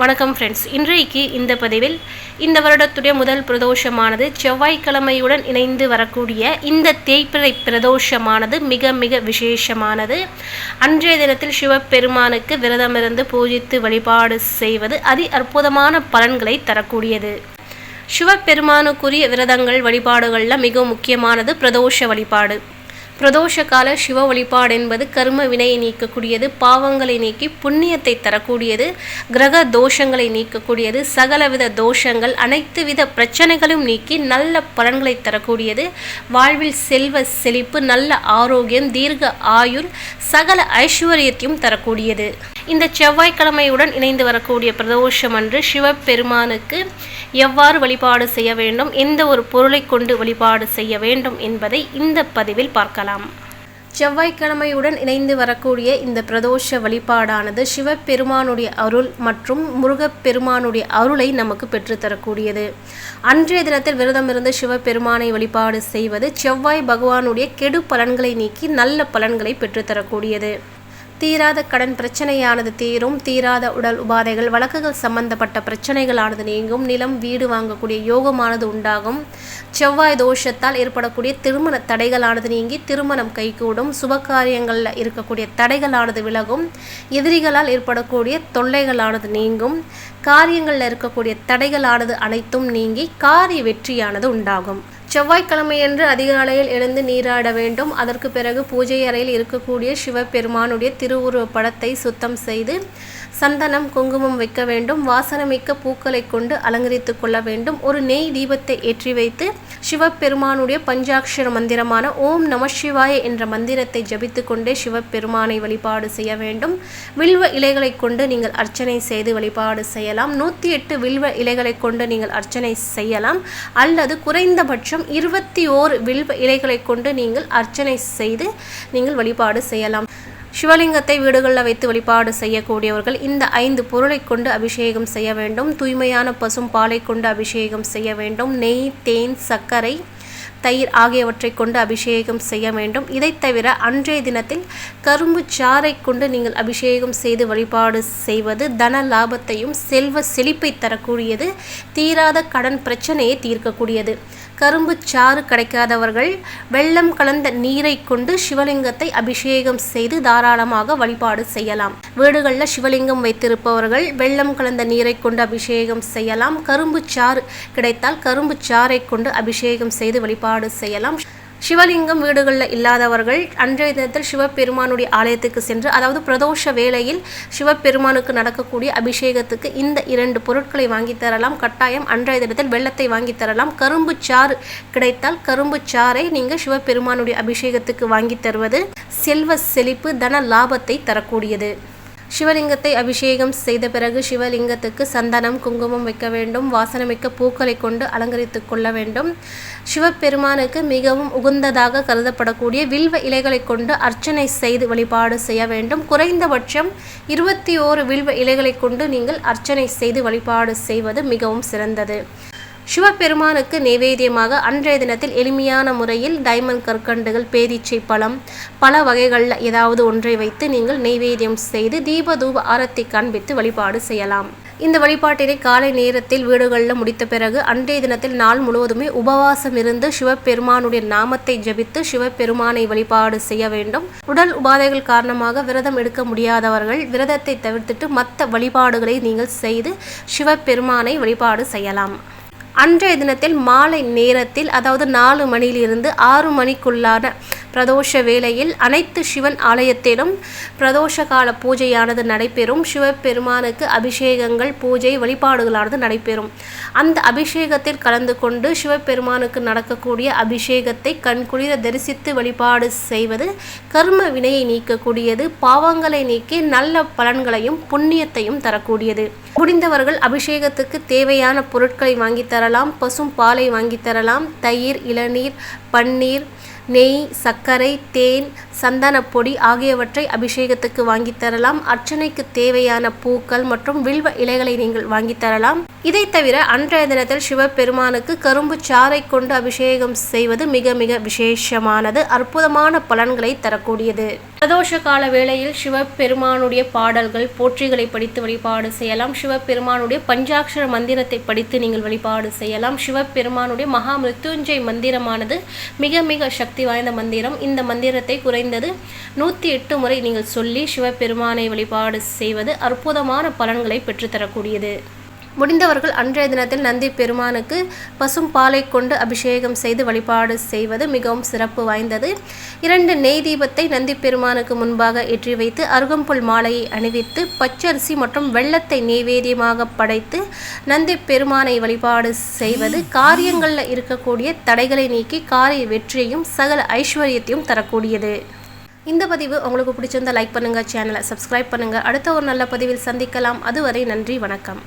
வணக்கம் ஃப்ரெண்ட்ஸ் இன்றைக்கு இந்த பதிவில் இந்த வருடத்துடைய முதல் பிரதோஷமானது செவ்வாய்க்கிழமையுடன் இணைந்து வரக்கூடிய இந்த தேய்பிறை பிரதோஷமானது மிக மிக விசேஷமானது. அன்றைய தினத்தில் சிவபெருமானுக்கு விரதமிருந்து பூஜித்து வழிபாடு செய்வது அதி அற்புதமான பலன்களை தரக்கூடியது. சிவபெருமானுக்குரிய விரதங்கள் வழிபாடுகளில் மிக முக்கியமானது பிரதோஷ வழிபாடு. பிரதோஷ கால சிவ வழிபாடு என்பது கர்ம வினையை நீக்கக்கூடியது பாவங்களை நீக்கி புண்ணியத்தை தரக்கூடியது கிரக தோஷங்களை நீக்கக்கூடியது சகலவித தோஷங்கள் அனைத்து வித பிரச்சனைகளும் நீக்கி நல்ல பலன்களை தரக்கூடியது. வாழ்வில் செல்வ செழிப்பு நல்ல ஆரோக்கியம் தீர்க்க ஆயுள் சகல ஐஸ்வர்யத்தையும் தரக்கூடியது. இந்த செவ்வாய்க்கிழமையுடன் இணைந்து வரக்கூடிய பிரதோஷம் அன்று சிவபெருமானுக்கு எவ்வாறு வழிபாடு செய்ய வேண்டும் எந்த ஒரு பொருளை கொண்டு வழிபாடு செய்ய வேண்டும் என்பதை இந்த பதிவில் பார்க்கலாம். செவ்வாய்க்கிழமையுடன் இணைந்து வரக்கூடிய இந்த பிரதோஷ வழிபாடானது சிவபெருமானுடைய அருள் மற்றும் முருகப்பெருமானுடைய அருளை நமக்கு பெற்றுத்தரக்கூடியது அன்றைய தினத்தில் விரதமிருந்து சிவபெருமானை வழிபாடு செய்வது செவ்வாய் பகவானுடைய கெடு பலன்களை நீக்கி நல்ல பலன்களை பெற்றுத்தரக்கூடியது தீராத கடன் பிரச்சனையானது தீரும். தீராத உடல் உபாதைகள் வழக்குகள் சம்பந்தப்பட்ட பிரச்சனைகளானது நீங்கும். நிலம் வீடு வாங்கக்கூடிய யோகமானது உண்டாகும். செவ்வாய் தோஷத்தால் ஏற்படக்கூடிய திருமண தடைகளானது நீங்கி திருமணம் கைகூடும். சுபகாரியங்களில் இருக்கக்கூடிய தடைகளானது விலகும். எதிரிகளால் ஏற்படக்கூடிய தொல்லைகளானது நீங்கும். காரியங்களில் இருக்கக்கூடிய தடைகளானது அனைத்தும் நீங்கி காரிய வெற்றியானது உண்டாகும். செவ்வாய்க்கிழமையன்று அதிகாலையில் எழுந்து நீராட வேண்டும். அதற்கு பிறகு பூஜை அறையில் இருக்கக்கூடிய சிவபெருமானுடைய திருவுருவ படத்தை சுத்தம் செய்து சந்தனம் குங்குமம் வைக்க வேண்டும். வாசனமிக்க பூக்களை கொண்டு அலங்கரித்து கொள்ள வேண்டும். ஒரு நெய் தீபத்தை ஏற்றி வைத்து சிவபெருமானுடைய பஞ்சாட்சர மந்திரமான ஓம் நம சிவாய என்ற மந்திரத்தை ஜபித்து கொண்டே சிவபெருமானை வழிபாடு செய்ய வேண்டும். வில்வ இலைகளை கொண்டு நீங்கள் அர்ச்சனை செய்து வழிபாடு செய்யலாம். நூற்றி எட்டு வில்வ இலைகளை கொண்டு நீங்கள் அர்ச்சனை செய்யலாம். அல்லது குறைந்தபட்சம் இருபத்தி ஓர் வில்வ இலைகளை கொண்டு நீங்கள் அர்ச்சனை செய்து நீங்கள் வழிபாடு செய்யலாம். சிவலிங்கத்தை வீடுகளில் வைத்து வழிபாடு செய்யக்கூடியவர்கள் இந்த ஐந்து பொருளை கொண்டு அபிஷேகம் செய்ய வேண்டும். தூய்மையான பசும் பாலை கொண்டு அபிஷேகம் செய்ய வேண்டும். நெய் தேன் சர்க்கரை தயிர் ஆகியவற்றை கொண்டு அபிஷேகம் செய்ய வேண்டும். இதை தவிர அன்றைய தினத்தில் கரும்பு சாறை கொண்டு நீங்கள் அபிஷேகம் செய்து வழிபாடு செய்வது தன லாபத்தையும் செல்வ செழிப்பை தரக்கூடியது தீராத கடன் பிரச்சனையை தீர்க்கக்கூடியது. கரும்பு சாறு கிடைக்காதவர்கள் வெள்ளம் கலந்த நீரை கொண்டு சிவலிங்கத்தை அபிஷேகம் செய்து தாராளமாக வழிபாடு செய்யலாம். வீடுகளில் சிவலிங்கம் வைத்திருப்பவர்கள் வெள்ளம் கலந்த நீரை கொண்டு அபிஷேகம் செய்யலாம். கரும்பு சாறு கிடைத்தால் கரும்பு சாறை கொண்டு அபிஷேகம் செய்து வழிபாடு செய்யலாம். சிவலிங்கம் வீடுகளில் இல்லாதவர்கள் அன்றைய தினத்தில் சிவபெருமானுடைய ஆலயத்துக்கு சென்று அதாவது பிரதோஷ வேளையில் சிவபெருமானுக்கு நடக்கக்கூடிய அபிஷேகத்துக்கு இந்த இரண்டு பொருட்களை வாங்கி தரலாம். கட்டாயம் அன்றைய தினத்தில் வெள்ளத்தை வாங்கி தரலாம். கரும்பு சாறு கிடைத்தால் கரும்பு சாறை நீங்கள் சிவபெருமானுடைய அபிஷேகத்துக்கு வாங்கி தருவது. செல்வ செழிப்பு தன லாபத்தை தரக்கூடியது. சிவலிங்கத்தை அபிஷேகம் செய்த பிறகு சிவலிங்கத்துக்கு சந்தனம் குங்குமம் வைக்க வேண்டும் வாசனமிக்க பூக்களை கொண்டு அலங்கரித்து கொள்ள வேண்டும். சிவபெருமானுக்கு மிகவும் உகந்ததாக கருதப்படக்கூடிய வில்வ இலைகளை கொண்டு அர்ச்சனை செய்து வழிபாடு செய்ய வேண்டும். குறைந்தபட்சம் இருபத்தி ஓரு வில்வ இலைகளை கொண்டு நீங்கள் அர்ச்சனை செய்து வழிபாடு செய்வது மிகவும் சிறந்தது. சிவபெருமானுக்கு நைவேத்தியமாக அன்றைய தினத்தில் எளிமையான முறையில் டைமண்ட் கற்கண்டுகள் பேரீச்சை பழம் பல வகைகளில் ஏதாவது ஒன்றை வைத்து நீங்கள் நைவேத்தியம் செய்து தீப தூப ஆரத்தி காண்பித்து வழிபாடு செய்யலாம். இந்த வழிபாட்டினை காலை நேரத்தில் வீடுகளில் முடித்த பிறகு அன்றைய தினத்தில் நாள் முழுவதுமே உபவாசம் இருந்து சிவபெருமானுடைய நாமத்தை ஜபித்து சிவபெருமானை வழிபாடு செய்ய வேண்டும். உடல் உபாதைகள் காரணமாக விரதம் எடுக்க முடியாதவர்கள் விரதத்தை தவிர்த்துட்டு மற்ற வழிபாடுகளை நீங்கள் செய்து சிவபெருமானை வழிபாடு செய்யலாம். அன்றைய தினத்தில் மாலை நேரத்தில் அதாவது நாலு மணியிலிருந்து ஆறு மணிக்குள்ளான பிரதோஷ வேளையில் அனைத்து சிவன் ஆலயத்திலும் பிரதோஷ கால பூஜையானது நடைபெறும். சிவபெருமானுக்கு அபிஷேகங்கள் பூஜை வழிபாடுகளானது நடைபெறும். அந்த அபிஷேகத்தில் கலந்து கொண்டு சிவபெருமானுக்கு நடக்கக்கூடிய அபிஷேகத்தை கண்குளிர தரிசித்து வழிபாடு செய்வது கர்ம வினையை நீக்கக்கூடியது பாவங்களை நீக்கி நல்ல பலன்களையும் புண்ணியத்தையும் தரக்கூடியது. முடிந்தவர்கள் அபிஷேகத்துக்கு தேவையான பொருட்களை வாங்கி தரலாம் பசும் பாலை வாங்கி தரலாம் தயிர் இளநீர் பன்னீர் நெய் சர்க்கரை தேன் சந்தனப்பொடி ஆகியவற்றை அபிஷேகத்துக்கு வாங்கித் தரலாம். அர்ச்சனைக்கு தேவையான பூக்கள் மற்றும் வில்வ இலைகளை நீங்கள் வாங்கி தரலாம். இதை தவிர அன்றைய தினத்தில் சிவபெருமானுக்கு கரும்பு சாறை கொண்டு அபிஷேகம் செய்வது மிக மிக விசேஷமானது அற்புதமான பலன்களை தரக்கூடியது. பிரதோஷ கால வேளையில் சிவபெருமானுடைய பாடல்கள் போற்றிகளை படித்து வழிபாடு செய்யலாம். சிவபெருமானுடைய பஞ்சாட்சர மந்திரத்தை படித்து நீங்கள் வழிபாடு செய்யலாம். சிவபெருமானுடைய மகா மிருத்யுஞ்சய் மந்திரமானது மிக மிக சக்தி வாய்ந்த மந்திரம். இந்த மந்திரத்தை குறைந்தது நூற்றி எட்டு முறை நீங்கள் சொல்லி சிவபெருமானை வழிபாடு செய்வது அற்புதமான பலன்களை பெற்றுத்தரக்கூடியது. முடிந்தவர்கள் அன்றைய தினத்தில் நந்தி பெருமானுக்கு பசும் பாலை கொண்டு அபிஷேகம் செய்து வழிபாடு செய்வது மிகவும் சிறப்பு வாய்ந்தது. இரண்டு நெய் தீபத்தை நந்தி பெருமானுக்கு முன்பாக ஏற்றி வைத்து அருகம்புல் மாலையை அணிவித்து பச்சரிசி மற்றும் வெள்ளத்தை நெய்வேதியமாக படைத்து நந்தி பெருமானை வழிபாடு செய்வது காரியங்களில் இருக்கக்கூடிய தடைகளை நீக்கி காரிய வெற்றியையும் சகல ஐஸ்வர்யத்தையும் தரக்கூடியது. இந்த பதிவு உங்களுக்கு பிடிச்சிருந்தா லைக் பண்ணுங்கள் சேனலை சப்ஸ்கிரைப் பண்ணுங்கள் அடுத்த ஒரு நல்ல பதிவில் சந்திக்கலாம். அதுவரை நன்றி வணக்கம்.